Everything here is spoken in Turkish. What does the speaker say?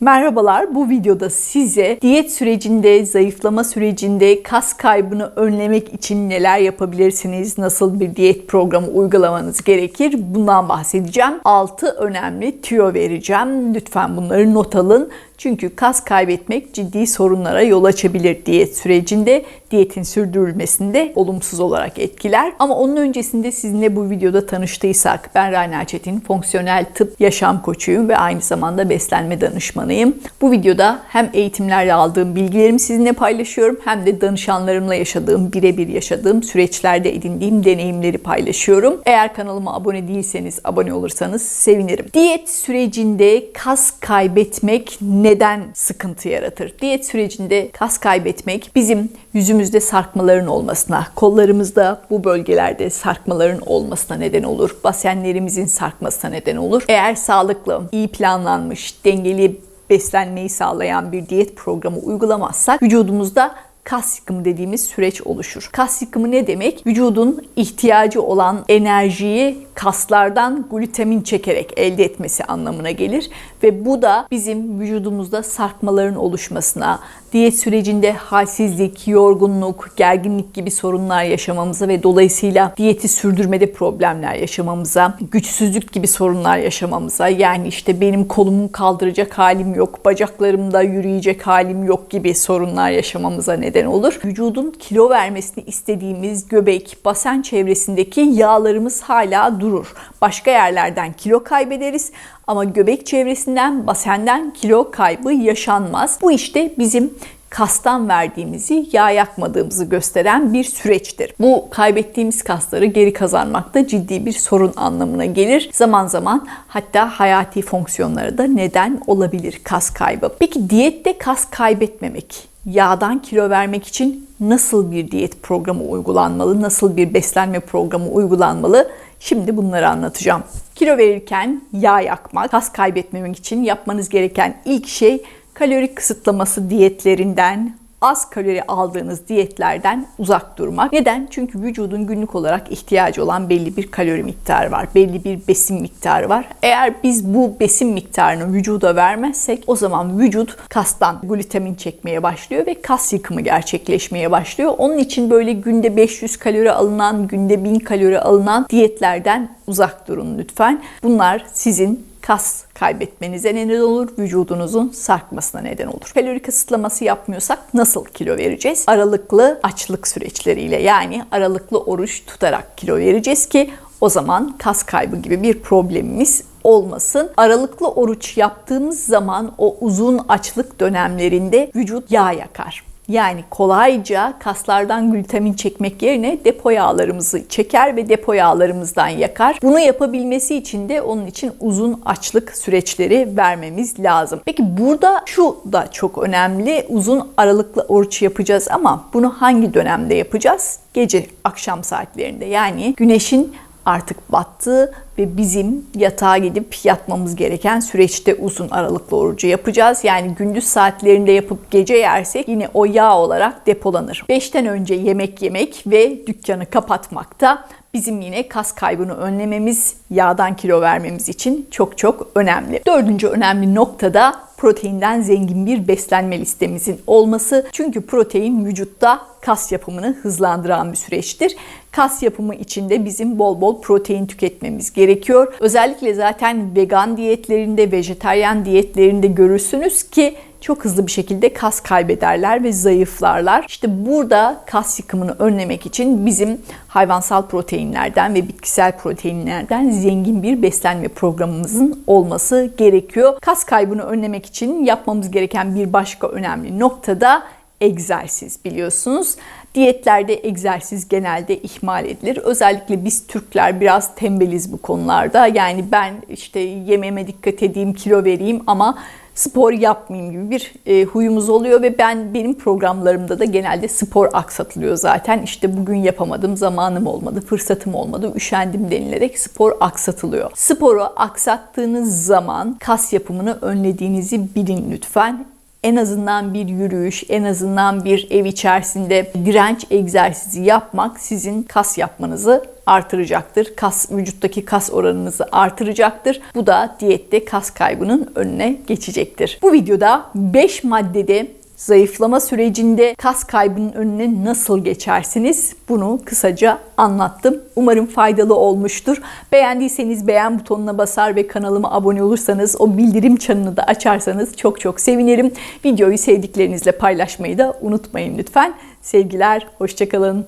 Merhabalar, bu videoda size diyet sürecinde, zayıflama sürecinde kas kaybını önlemek için neler yapabilirsiniz, nasıl bir diyet programı uygulamanız gerekir bundan bahsedeceğim. 6 önemli tüyo vereceğim. Lütfen bunları not alın. Çünkü kas kaybetmek ciddi sorunlara yol açabilir diyet sürecinde. Diyetin sürdürülmesinde olumsuz olarak etkiler. Ama onun öncesinde sizinle bu videoda tanıştıysak ben Rayna Çetin, fonksiyonel tıp yaşam koçuyum ve aynı zamanda beslenme danışmanıyım. Bu videoda hem eğitimlerle aldığım bilgilerimi sizinle paylaşıyorum hem de danışanlarımla yaşadığım, birebir yaşadığım süreçlerde edindiğim deneyimleri paylaşıyorum. Eğer kanalıma abone değilseniz abone olursanız sevinirim. Diyet sürecinde kas kaybetmek neden sıkıntı yaratır? Diyet sürecinde kas kaybetmek bizim yüzümüzde sarkmaların olmasına, kollarımızda bu bölgelerde sarkmaların olmasına neden olur. Basenlerimizin sarkmasına neden olur. Eğer sağlıklı, iyi planlanmış, dengeli beslenmeyi sağlayan bir diyet programı uygulamazsak vücudumuzda kas yıkımı dediğimiz süreç oluşur. Kas yıkımı ne demek? Vücudun ihtiyacı olan enerjiyi kaslardan glutamin çekerek elde etmesi anlamına gelir ve bu da bizim vücudumuzda sarkmaların oluşmasına, diyet sürecinde halsizlik, yorgunluk, gerginlik gibi sorunlar yaşamamıza ve dolayısıyla diyeti sürdürmede problemler yaşamamıza, güçsüzlük gibi sorunlar yaşamamıza, yani işte benim kolumu kaldıracak halim yok, bacaklarımda yürüyecek halim yok gibi sorunlar yaşamamıza neden olur. Vücudun kilo vermesini istediğimiz göbek, basen çevresindeki yağlarımız hala durur. Başka yerlerden kilo kaybederiz ama göbek çevresinden, basenden kilo kaybı yaşanmaz. Bu işte bizim kastan verdiğimizi, yağ yakmadığımızı gösteren bir süreçtir. Bu kaybettiğimiz kasları geri kazanmak da ciddi bir sorun anlamına gelir. Zaman zaman hatta hayati fonksiyonlara da neden olabilir kas kaybı. Peki diyette kas kaybetmemek, yağdan kilo vermek için nasıl bir diyet programı uygulanmalı, nasıl bir beslenme programı uygulanmalı? Şimdi bunları anlatacağım. Kilo verirken yağ yakmak, kas kaybetmemek için yapmanız gereken ilk şey kalori kısıtlaması diyetlerinden, az kalori aldığınız diyetlerden uzak durmak. Neden? Çünkü vücudun günlük olarak ihtiyacı olan belli bir kalori miktarı var. Belli bir besin miktarı var. Eğer biz bu besin miktarını vücuda vermezsek o zaman vücut kastan glutamin çekmeye başlıyor ve kas yıkımı gerçekleşmeye başlıyor. Onun için böyle günde 500 kalori alınan, günde 1000 kalori alınan diyetlerden uzak durun lütfen. Bunlar sizin kas kaybetmenize neden olur, vücudunuzun sarkmasına neden olur. Kalori kısıtlaması yapmıyorsak nasıl kilo vereceğiz? Aralıklı açlık süreçleriyle yani aralıklı oruç tutarak kilo vereceğiz ki o zaman kas kaybı gibi bir problemimiz olmasın. Aralıklı oruç yaptığımız zaman o uzun açlık dönemlerinde vücut yağ yakar. Yani kolayca kaslardan glutamin çekmek yerine depo yağlarımızı çeker ve depo yağlarımızdan yakar. Bunu yapabilmesi için de onun için uzun açlık süreçleri vermemiz lazım. Peki burada şu da çok önemli. Uzun aralıklı oruç yapacağız ama bunu hangi dönemde yapacağız? Gece akşam saatlerinde. Yani güneşin artık battı ve bizim yatağa gidip yatmamız gereken süreçte uzun aralıklı orucu yapacağız. Yani gündüz saatlerinde yapıp gece yersek yine o yağ olarak depolanır. 5'ten önce yemek yemek ve dükkanı kapatmak da bizim yine kas kaybını önlememiz, yağdan kilo vermemiz için çok çok önemli. Dördüncü önemli noktada proteinden zengin bir beslenme listemizin olması. Çünkü protein vücutta kas yapımını hızlandıran bir süreçtir. Kas yapımı içinde bizim bol bol protein tüketmemiz gerekiyor. Özellikle zaten vegan diyetlerinde, vejetaryen diyetlerinde görürsünüz ki çok hızlı bir şekilde kas kaybederler ve zayıflarlar. İşte burada kas yıkımını önlemek için bizim hayvansal proteinlerden ve bitkisel proteinlerden zengin bir beslenme programımızın olması gerekiyor. Kas kaybını önlemek için yapmamız gereken bir başka önemli nokta da egzersiz biliyorsunuz. Diyetlerde egzersiz genelde ihmal edilir. Özellikle biz Türkler biraz tembeliz bu konularda. Yani ben işte yememe dikkat edeyim, kilo vereyim ama spor yapmayayım gibi bir e, huyumuz oluyor ve ben benim programlarımda da genelde spor aksatılıyor zaten. İşte bugün yapamadım, zamanım olmadı, fırsatım olmadı, üşendim denilerek spor aksatılıyor. Sporu aksattığınız zaman kas yapımını önlediğinizi bilin lütfen en azından bir yürüyüş, en azından bir ev içerisinde direnç egzersizi yapmak sizin kas yapmanızı artıracaktır. Kas vücuttaki kas oranınızı artıracaktır. Bu da diyette kas kaybının önüne geçecektir. Bu videoda 5 maddede zayıflama sürecinde kas kaybının önüne nasıl geçersiniz? Bunu kısaca anlattım. Umarım faydalı olmuştur. Beğendiyseniz beğen butonuna basar ve kanalıma abone olursanız o bildirim çanını da açarsanız çok çok sevinirim. Videoyu sevdiklerinizle paylaşmayı da unutmayın lütfen. Sevgiler, hoşçakalın.